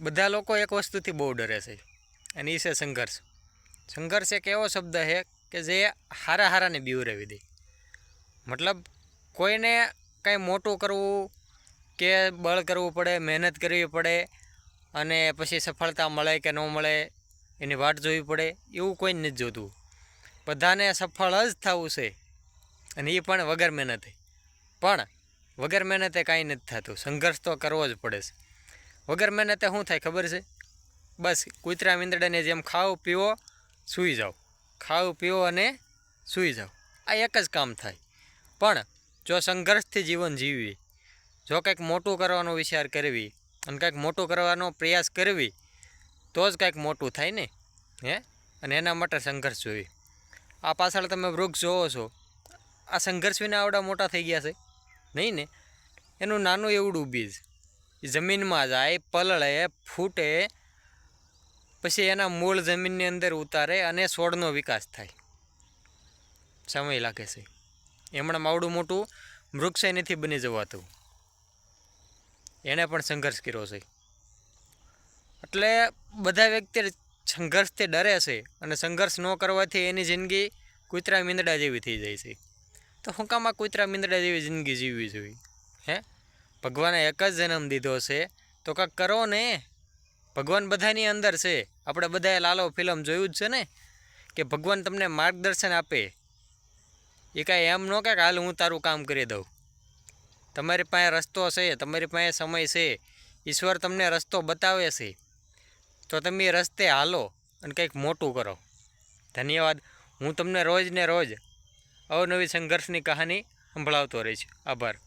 બધા લોકો એક વસ્તુથી બહુ ડરે છે. અને એ છે સંઘર્ષ. સંઘર્ષ એક એવો શબ્દ છે કે જે હારા હારાને બીવરાવી દે. મતલબ કોઈને કાંઈ મોટું કરવું કે બળ કરવું પડે, મહેનત કરવી પડે અને પછી સફળતા મળે કે ન મળે, એની વાટ જોવી પડે, એવું કોઈ નથી જોતું. બધાને સફળ જ થવું છે અને એ પણ વગર મહેનતે. પણ વગર મહેનતે કાંઈ નથી થતું. સંઘર્ષ તો કરવો જ પડે છે. વગર મહેનતે શું થાય ખબર છે? બસ, કૂતરા મીંદડાને જેમ ખાઓ પીવો સૂઈ જાઓ. ખાઓ પીવો અને સૂઈ જાઓ. આ એક જ કામ થાય. પણ જો સંઘર્ષથી જીવન જીવવી જો કંઈક મોટું કરવાનો વિચાર કરવી અને કંઈક મોટું કરવાનો પ્રયાસ કરવી, તો જ કંઈક મોટું થાય ને? હે? અને એના માટે સંઘર્ષ જોઈએ. આ પાછળ તમે વૃક્ષ જોવો છો. આ સંઘર્ષ વિના આવડા મોટા થઈ ગયા છે. નહીં ને? એનું નાનું એવડું બીજ. જમીનમાં જાય, પલળે, ફૂટે, પછી એના મૂળ જમીનની અંદર ઉતારે અને છોડનો વિકાસ થાય. સમય લાગે છે. એમણે માવડું મોટું વૃક્ષ નથી બની જવાતું. એણે પણ સંઘર્ષ કર્યો છે. એટલે બધા વ્યક્તિ સંઘર્ષથી ડરે છે અને સંઘર્ષ ન કરવાથી એની જિંદગી કૂતરા મીંદડા જેવી થઈ જાય છે. તો હુંકામાં કૂતરા મીંદડા જેવી જિંદગી જીવવી જોઈએ? હે? ભગવાને એક જ જન્મ દીધો છે. તો કાંક કરો ને. ભગવાન બધાની અંદર છે. આપણે બધાએ લાલો ફિલ્મ જોયું જ છે ને, કે ભગવાન તમને માર્ગદર્શન આપે. એ કાંઈ એમ ન કે હાલ હું તારું કામ કરી દઉં. તમારી પાસે રસ્તો છે, તમારી પાસે સમય છે. ઈશ્વર તમને રસ્તો બતાવે છે. તો તમે રસ્તે હાલો અને કંઈક મોટું કરો. ધન્યવાદ. હું તમને રોજ ને રોજ અવનવી સંઘર્ષની કહાની સંભળાવતો રહીશ. આભાર.